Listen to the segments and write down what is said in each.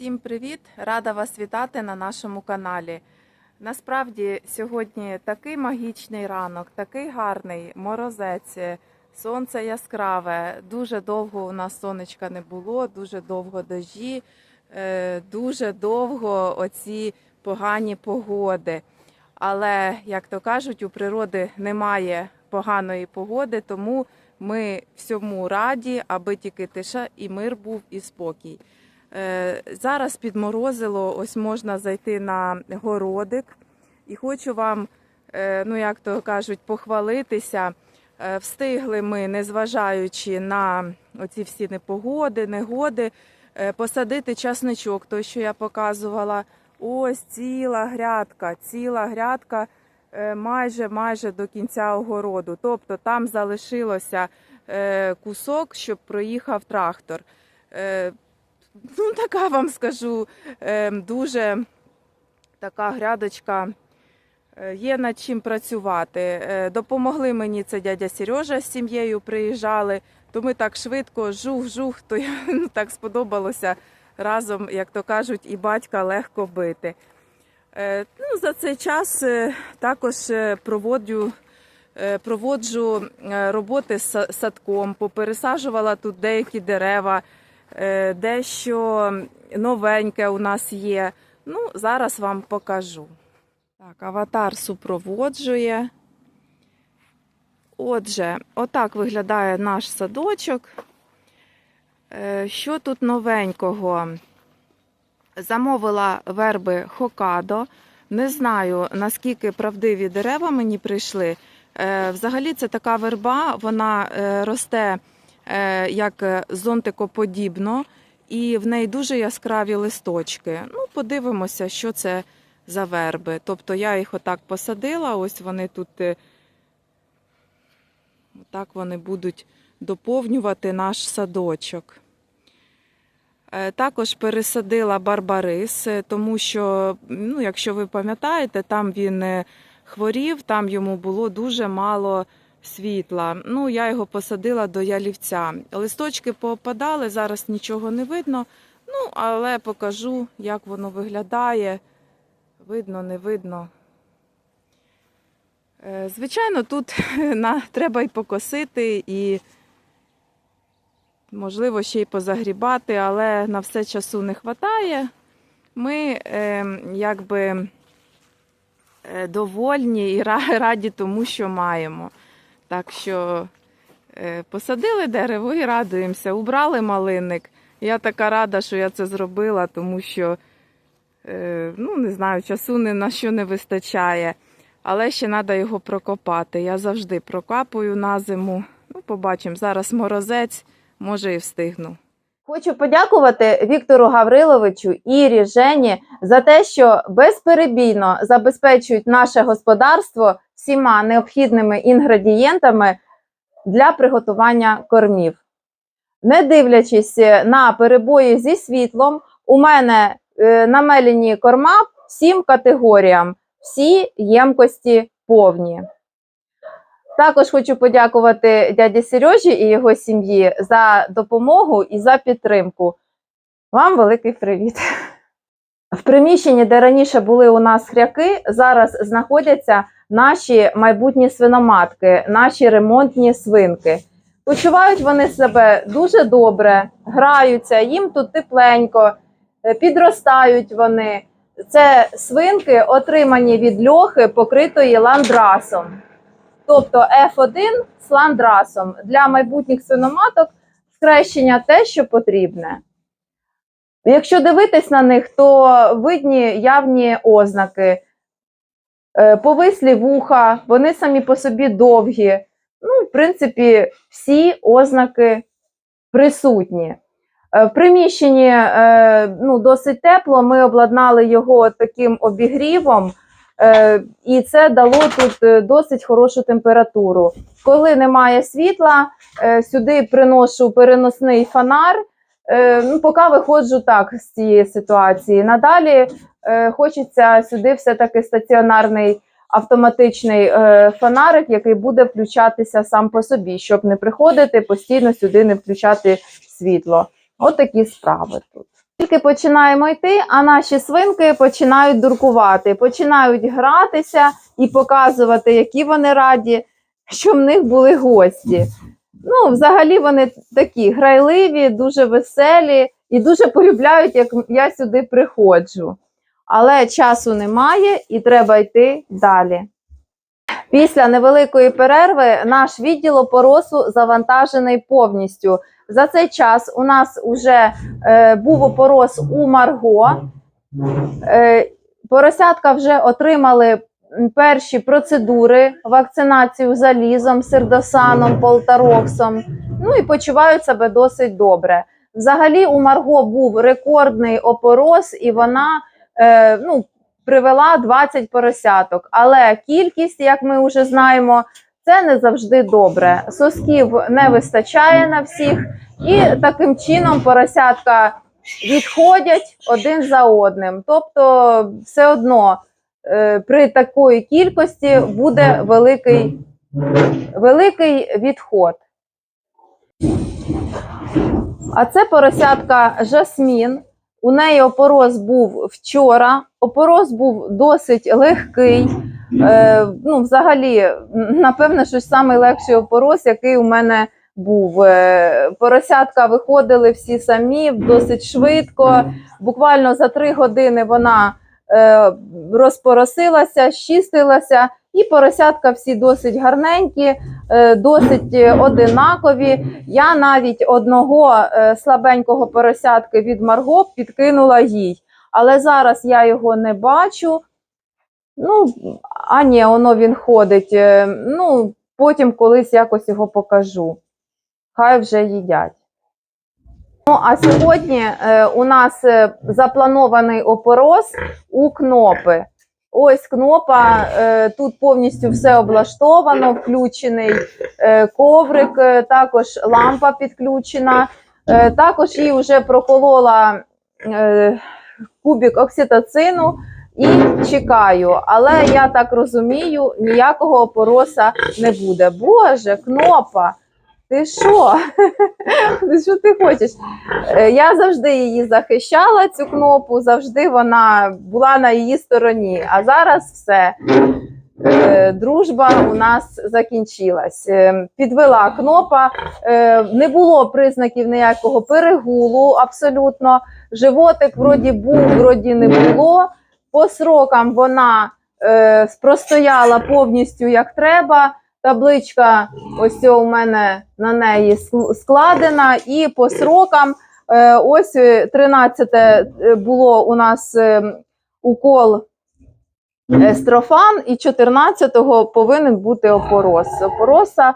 Всім привіт! Рада вас вітати на нашому каналі. Насправді сьогодні такий магічний ранок, такий гарний морозець, сонце яскраве. Дуже довго у нас сонечка не було, дуже довго дожі, е, дуже довго оці погані погоди. Але, як то кажуть, у природи немає поганої погоди, тому ми всьому раді, аби тільки тиша і мир був і спокій. Е, Зараз підморозило, ось можна зайти на городик. І хочу вам, е, ну як то кажуть, похвалитися. Е, Встигли ми, незважаючи на оці всі непогоди, негоди, посадити часничок, той, що я показувала. Ось ціла грядка, ціла грядка майже майже до кінця огороду. Тобто там залишилося кусок, щоб проїхав трактор. Ну, така вам скажу, е, дуже така грядочка. е, Є над чим працювати. Е, Допомогли мені це дядя Сережа з сім'єю приїжджали, то ми так швидко жух-жух, то ну, так сподобалося разом, як то кажуть, і батька легко бити. Е, Ну, за цей час також проводжу, проводжу роботи з садком, попересаджувала тут деякі дерева. Е, дещо новеньке у нас є. Ну, зараз вам покажу. Так, аватар супроводжує. Отже, отак виглядає наш садочок. Е, Що тут новенького? Замовила верби Хокадо. Не знаю, наскільки правдиві дерева мені прийшли. Е, Взагалі, це така верба, вона росте як зонтикоподібно, і в неї дуже яскраві листочки. Ну, подивимося, що це за верби. Тобто я їх отак посадила, ось вони тут е, отак вони будуть доповнювати наш садочок. Е, Також пересадила барбарис, е, тому що, ну, якщо ви пам'ятаєте, там він е, хворів, там йому було дуже мало світла. Ну, я його посадила до ялівця. Листочки поопадали, зараз нічого не видно. Ну, але покажу, як воно виглядає. Видно, не видно. Е, Звичайно, тут на, треба і покосити, і, можливо, ще й позагрібати, але на все часу не вистачає. Ми е, якби довольні і раді тому, що маємо. Так що е, посадили дерево і радуємося. Убрали малинник. Я така рада, що я це зробила, тому що е, ну, не знаю, часу ні на що не вистачає. Але ще треба його прокопати. Я завжди прокапую на зиму. Ну, побачимо. Зараз морозець, може і встигну. Хочу подякувати Віктору Гавриловичу, Ірі, Жені за те, що безперебійно забезпечують наше господарство всіма необхідними інгредієнтами для приготування кормів. Не дивлячись на перебої зі світлом, у мене е, намелені корма всім категоріям, всі ємкості повні. Також хочу подякувати дяді Сережі і його сім'ї за допомогу і за підтримку. Вам великий привіт! В приміщенні, де раніше були у нас хряки, зараз знаходяться наші майбутні свиноматки, наші ремонтні свинки. Почувають вони себе дуже добре, граються, їм тут тепленько, е, підростають вони. Це свинки, отримані від льохи, покритої ландрасом. Тобто F1 з ландрасом для майбутніх свиноматок схрещення те, що потрібне. Якщо дивитись на них, то видні явні ознаки, повислі вуха, вони самі по собі довгі. Ну, в принципі, всі ознаки присутні. Е, В приміщенні е, ну, досить тепло, ми обладнали його таким обігрівом, е, і це дало тут е, досить хорошу температуру. Коли немає світла, е, сюди приношу переносний фонар. Е, Ну, поки виходжу так з цієї ситуації. Надалі е, хочеться сюди все-таки стаціонарний автоматичний е, фонарик, який буде включатися сам по собі, щоб не приходити постійно сюди не включати світло. От такі справи тут. Тільки починаємо йти, а наші свинки починають дуркувати, починають гратися і показувати, які вони раді, що в них були гості. Ну, взагалі вони такі грайливі, дуже веселі і дуже полюбляють, як я сюди приходжу. Але часу немає і треба йти далі. Після невеликої перерви наш відділ опоросу завантажений повністю. За цей час у нас вже е, був опорос у Марго. Е, поросятка вже отримали перші процедури вакцинацію залізом, сердосаном, полтароксом. Ну і почувають себе досить добре. Взагалі, у Марго був рекордний опорос, і вона е, ну, привела 20 поросяток. Але кількість, як ми вже знаємо, це не завжди добре. Сосків не вистачає на всіх, і таким чином поросятка відходять один за одним. Тобто, все одно при такої кількості буде великий, великий відход. А це поросятка Жасмін. У неї опороз був вчора. Опороз був досить легкий. Е, ну, взагалі, напевно, що найлегший опороз, який у мене був. Е, поросятка виходили всі самі досить швидко. Буквально за три години вона е, розпоросилася, щистилася, і поросятка всі досить гарненькі, е, досить е, одинакові. Я навіть одного е, слабенького поросятки від Марго підкинула їй. Але зараз я його не бачу. Ну, а ні, воно він ходить. Е, Ну, потім колись якось його покажу. Хай вже їдять. Ну, а сьогодні е, у нас е, запланований опорос у кнопи. Ось кнопа, е, тут повністю все облаштовано, включений коврик, також лампа підключена. Також їй вже проколола кубик окситоцину і чекаю. Але я так розумію, ніякого опороса не буде. Боже, кнопа! Ти що? Що ти хочеш? Е, Я завжди її захищала, цю кнопу, завжди вона була на її стороні. А зараз все. Е, Дружба у нас закінчилась. Е, Підвела кнопа, не було признаків ніякого перегулу абсолютно. Животик вроді був, вроді не було. По срокам вона простояла повністю як треба. Табличка ось у мене на неї складена, і по срокам е, ось е, 13 е, було у нас е, укол естрофан, і 14-го повинен бути опорос. Опороса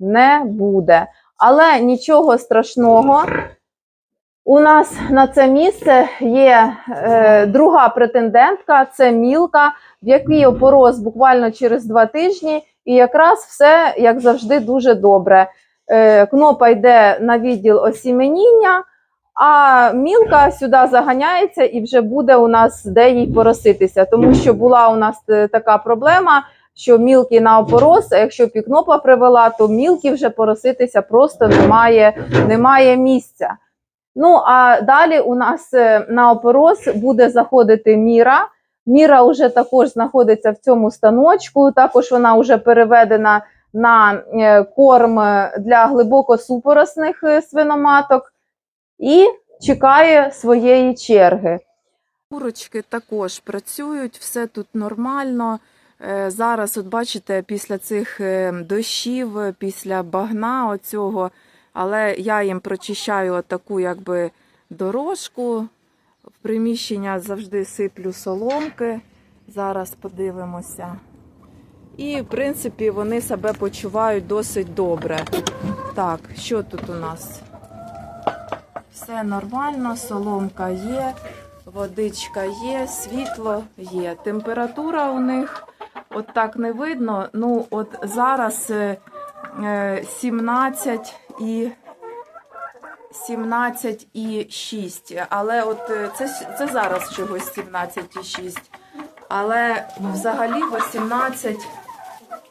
не буде. Але нічого страшного. У нас на це місце є е, друга претендентка, це мілка, в якій опорос буквально через два тижні, і якраз все, як завжди, дуже добре. Е, кнопа йде на відділ осіменіння, а мілка сюди заганяється і вже буде у нас де їй пороситися, тому що була у нас е, така проблема. Що мілки на опорос, а якщо пікнопа привела, то мілки вже пороситися просто немає, немає місця. Ну а далі у нас е, на опорос буде заходити міра. Міра вже також знаходиться в цьому станочку. Також вона вже переведена на е, корм для глибокосупоросних е, свиноматок і чекає своєї черги. Курочки також працюють, все тут нормально. Е, Зараз, от бачите, після цих е, дощів, е, після багна оцього, але я їм прочищаю таку якби дорожку. В приміщення завжди сиплю соломки. Зараз подивимося. І, в принципі, вони себе почувають досить добре. Так, що тут у нас? Все нормально, соломка є, водичка є, світло є. Температура у них от так не видно. Ну, от зараз е, е, 17 і 17 і 6. Але от е, це, це зараз чогось 17 і 6. Але взагалі 18,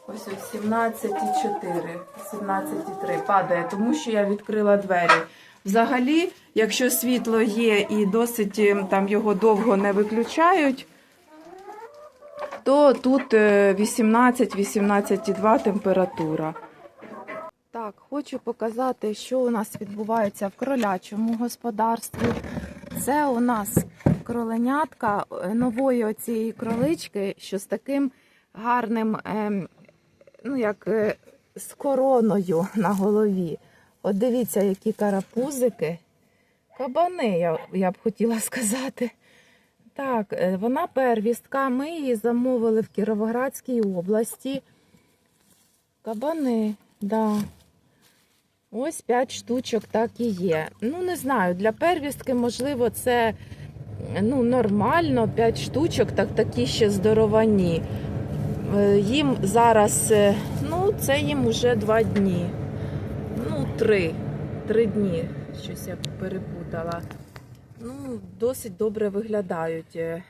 ось ось 17 і 4, 17 і 3 падає, тому що я відкрила двері. Взагалі, якщо світло є і досить е, там його довго не виключають, то тут е, 18-18,2 температура. Так, хочу показати, що у нас відбувається в кролячому господарстві. Це у нас кроленятка е, нової оцієї кролички, що з таким гарним, ем, ну як е, з короною на голові. От дивіться, які карапузики. Кабани, я, я б хотіла сказати. Так, е, вона первістка. Ми її замовили в Кіровоградській області. Кабани, да. Ось 5 штучок так і є. Ну, не знаю, для первістки, можливо, це ну, нормально, 5 штучок, так такі ще здоровані. Е, Їм зараз, е, ну, це їм уже 2 дні. Ну, 3. 3 дні. Щось я перепутала. Ну, досить добре виглядають. Е,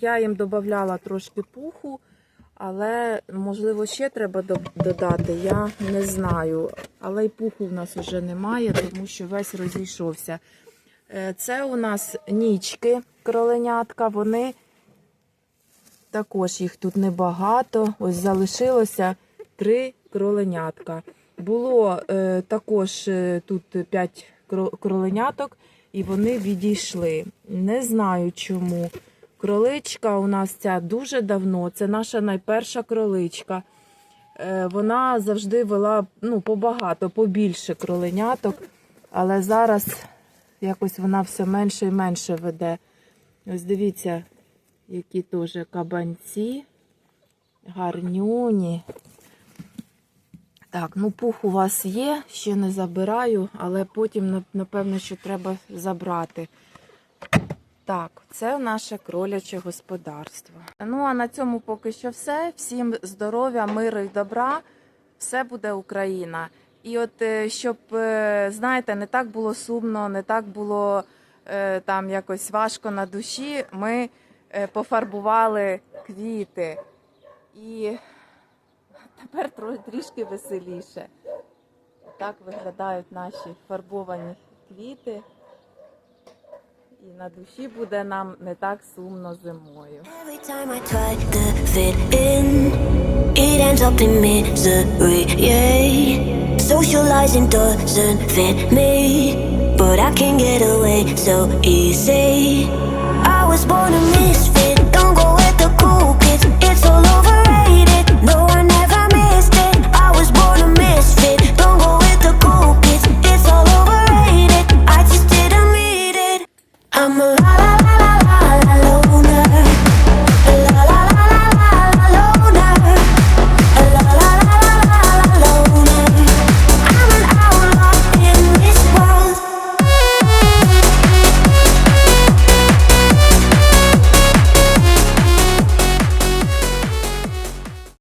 Я їм додавала трошки пуху, але можливо ще треба додати, я не знаю. Але й пуху в нас вже немає, тому що весь розійшовся. Е, Це у нас нічки, кроленятка. Вони також їх тут небагато. Ось залишилося три кроленятка. Було е, також е, тут 5 кроленяток, і вони відійшли. Не знаю чому. Кроличка у нас ця дуже давно. Це наша найперша кроличка. Е, Вона завжди вела ну, побагато, побільше кроленяток, але зараз якось вона все менше і менше веде. Ось дивіться, які теж кабанці, гарнюні. Так, ну пух у вас є, ще не забираю, але потім, напевно, що треба забрати. Так, це наше кроляче господарство. Ну а на цьому поки що все. Всім здоров'я, миру і добра. Все буде Україна. І от е, щоб, е, знаєте, не так було сумно, не так було е, там якось важко на душі, ми пофарбували квіти. І тепер трішки веселіше. Так виглядають наші фарбовані квіти. І на душі буде нам не так сумно зимою. Socializing doesn't fit me, but I can get away so easy. I was born a misfit, don't go with the cool kids, it's all over.